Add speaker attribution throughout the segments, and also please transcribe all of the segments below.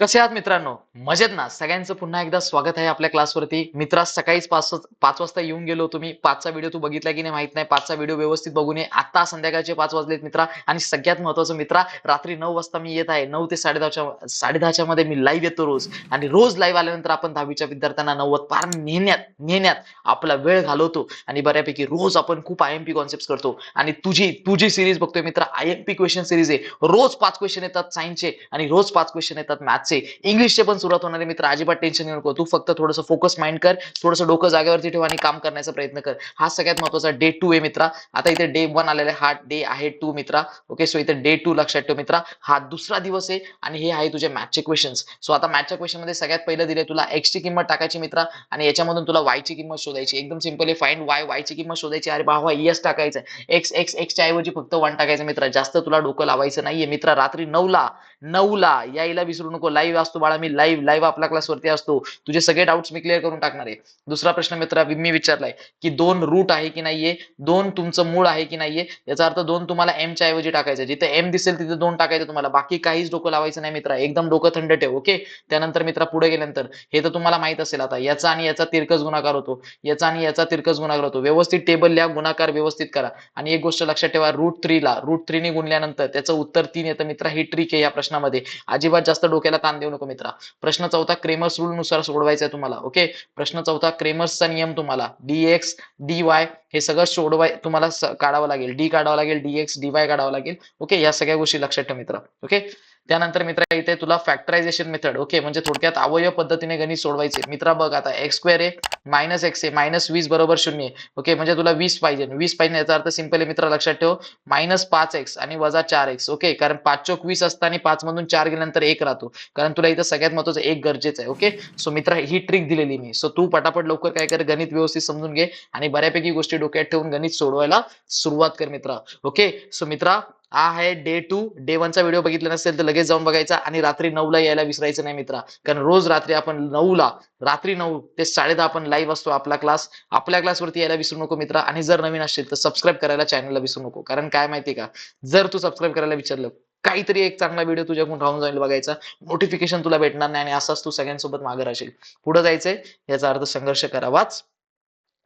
Speaker 1: कसे आहात मित्रांनो? मजेत ना? सगळ्यांचं पुन्हा एकदा स्वागत आहे आपल्या क्लासवरती. मित्रा सकाळीच पाच पाच वाजता येऊन गेलो तुम्ही पाचचा व्हिडिओ तू बघितला की नाही माहीत नाही. पाचचा व्हिडिओ व्यवस्थित बघून ये. आता संध्याकाळचे पाच वाजलेत मित्रा. आणि सगळ्यात महत्वाचं मित्रा रात्री नऊ वाजता मी येत आहे. नऊ ते साडेदहाच्या साडेदहाच्या मध्ये मी लाईव्ह येतो रोज. आणि रोज लाईव्ह आल्यानंतर आपण दहावीच्या विद्यार्थ्यांना नव्वद पार नेण्यात नेण्यात आपला वेळ घालवतो. आणि बऱ्यापैकी रोज आपण खूप आय एम पी कॉन्सेप्ट करतो. आणि तुझी तुझी सिरीज बघतोय मित्र. I M P question series आहे. रोज पाच क्वेश्चन येतात सायन्सचे आणि रोज पाच क्वेश्चन येतात मॅथ्सचे इंग्लिशचे पण सुरुवात होणारे मित्र अजिबात टेन्शन घेऊ नको. तू फक्त थोडंसं फोकस माइंड कर. थोडंसं डोकं जागेवरती ठेव आणि काम करण्याचा प्रयत्न कर. हा सगळ्यात महत्त्वाचा डे टू आहे मित्रा. आता इथे डे वन आलेला आहे. हा डे आहे टू मित्रा. ओके सो इथे डे टू लक्षात ठेव मित्रा. हा दुसरा दिवस आहे आणि हे आहे तुझे मॅथचे क्वेश्चन्स सो आता मॅथच्या क्वेश्चनमध्ये सगळ्यात पहिलं दिले तुला एक्स ची किंमत टाकायची मित्रा. आणि याच्यामधून तुला वाय ची किंमत शोधायची. एकदम सिंपल आहे. फाईंड वाय वाय ची किंमत शोधायची. अरे बाबा यस टाकायचं एक्स एक्स एक्सच्या ऐवजी फक्त वन टाकायचं मित्रा. जास्त तुला डोकं लावायचं नाहीये मित्रा. रात्री नऊला नऊला. यायला विसरू नको. लाईव्ह असतो बाळा मी लाईव्ह लाईव्ह आपल्या क्लासवरती असतो. तुझे सगळे डाऊट्स मी क्लिअर करून टाकणार आहे. दुसरा प्रश्न मित्र मी विचारलाय की दोन रूट आहे की नाहीये? दोन तुमचं मूळ आहे की नाहीये? याचा अर्थ दोन तुम्हाला एमच्या ऐवजी टाकायचं जिथे एम दिसेल तिथे दोन टाकायचं तुम्हाला. बाकी काहीच डोकं लावायचं नाही मित्रा. एकदम डोकं थंड ठेव ओके त्यानंतर मित्रा पुढे गेल्यानंतर. हे तर तुम्हाला माहीत असेल आता. याचा आणि याचा तिरकस गुणाकार होतो. याचा आणि याचा तिरकस गुणाकार होतो. व्यवस्थित टेबल लिहा गुणाकार व्यवस्थित करा. आणि एक गोष्ट लक्षात ठेवा रूट थ्रीला रूट थ्रीने गुणल्यानंतर त्याचं उत्तर तीन येतं मित्रा. ही ट्रिक आहे या प्रश्नामध्ये. अजिबात जास्त डोक्याला ताण देऊ नको मित्रा. प्रश्न चौथा क्रेमर्स रूल नुसार सोडवायचा आहे तुम्हाला ओके प्रश्न चौथा क्रेमर्सचा नियम तुम्हाला डी एक्स डी वाय हे सगळं सोडवाय तुम्हाला काढावं लागेल. डी काढावं लागेल डी एक्स डी वाय काढावं लागेल ओके या सगळ्या गोष्टी लक्षात ठेव मित्र ओके त्यानंतर मित्र इथे तुला फॅक्टरायझेशन मेथड ओके म्हणजे थोडक्यात अवयव पद्धतीने गणित सोडवायचे. मित्रा बघ आता एक्स स्क्वेअर आहे मायनस एक्स आहे मायनस वीस बरोबर शून्य ओके म्हणजे तुला वीस पाहिजे. वीस पाहिजे याचा अर्थ सिंपल आहे मित्र लक्षात ठेव. मायनस पाच एक्स आणि वजा चार एक्स ओके कारण पाच चोक वीस असता आणि पाच मधून चार गेल्यानंतर एक राहतो. कारण तुला इथं सगळ्यात महत्वाचं एक गरजेचं आहे ओके सो मित्र ही ट्रिक दिलेली मी. सो तू पटापट लवकर काय कर गणित व्यवस्थित समजून घे आणि बऱ्यापैकी गोष्टी डोक्यात ठेवून गणित सोडवायला सुरुवात कर मित्रा. ओके सो मित्रा हा आहे डे टू डे वनचा व्हिडिओ बघितला नसेल तर लगेच जाऊन बघायचा आणि रात्री नऊला यायला विसरायचं नाही मित्रा. कारण रोज रात्री आपण नऊला रात्री नऊ ते साडेदहा आपण लाईव्ह असतो आपला क्लास आपल्या क्लासवरती यायला विसरू नको मित्रा आणि जर नवीन असेल तर सबस्क्राईब करायला चॅनलला विसरू नको. कारण काय माहिती का? जर तू सबस्क्राईब करायला विचारलं काहीतरी एक चांगला व्हिडिओ तुझ्याकडून राहून जाईल बघायचा. नोटिफिकेशन तुला भेटणार नाही आणि असाच तू सगळ्यांसोबत मागे राहशील. पुढे जायचंय याचा अर्थ संघर्ष करावाच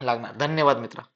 Speaker 1: लागणार. धन्यवाद मित्रा.